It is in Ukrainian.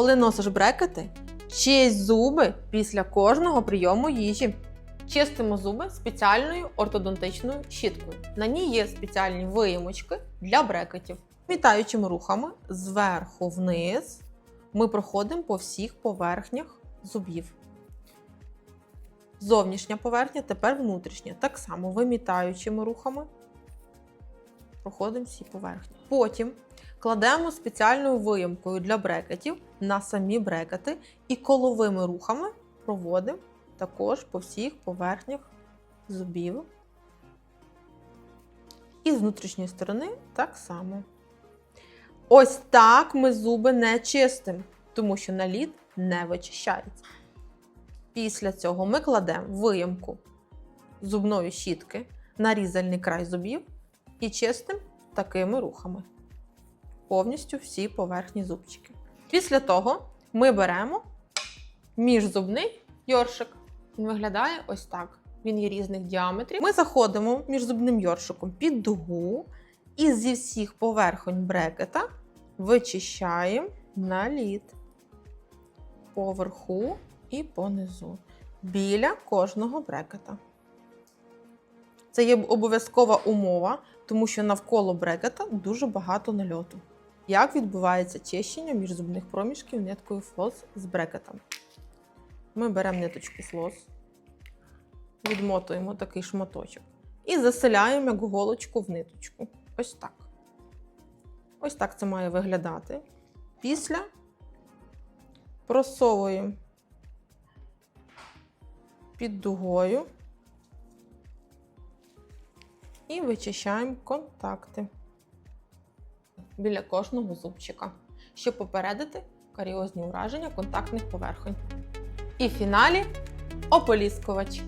Коли носиш брекети, чисть зуби після кожного прийому їжі. Чистимо зуби спеціальною ортодонтичною щіткою. На ній є спеціальні виємочки для брекетів. Вітаючими рухами зверху вниз ми проходимо по всіх поверхнях зубів. Зовнішня поверхня, тепер внутрішня. Так само вимітаючими рухами проходимо всі поверхні. Потім кладемо спеціальною виємкою для брекетів на самі брекети і коловими рухами проводимо також по всіх поверхнях зубів. І з внутрішньої сторони так само. Ось так ми зуби не чистимо, тому що наліт не вичищається. Після цього ми кладемо виємку зубної щітки на різальний край зубів і чистимо такими рухами повністю всі поверхні зубчики. Після того ми беремо міжзубний йоршик. Він виглядає ось так. Він є різних діаметрів. Ми заходимо між зубним йоршиком під дугу і зі всіх поверхонь брекета вичищаємо наліт поверху і понизу біля кожного брекета. Це є обов'язкова умова, тому що навколо брекета дуже багато нальоту. Як відбувається чищення міжзубних проміжків ниткою флос з брекетом? Ми беремо ниточку флос, відмотуємо такий шматочок і заселяємо як голочку в ниточку. Ось так. Ось так це має виглядати. Після просовуємо під дугою і вичищаємо контакти біля кожного зубчика, щоб попередити каріозні ураження контактних поверхонь. І в фіналі ополіскувач.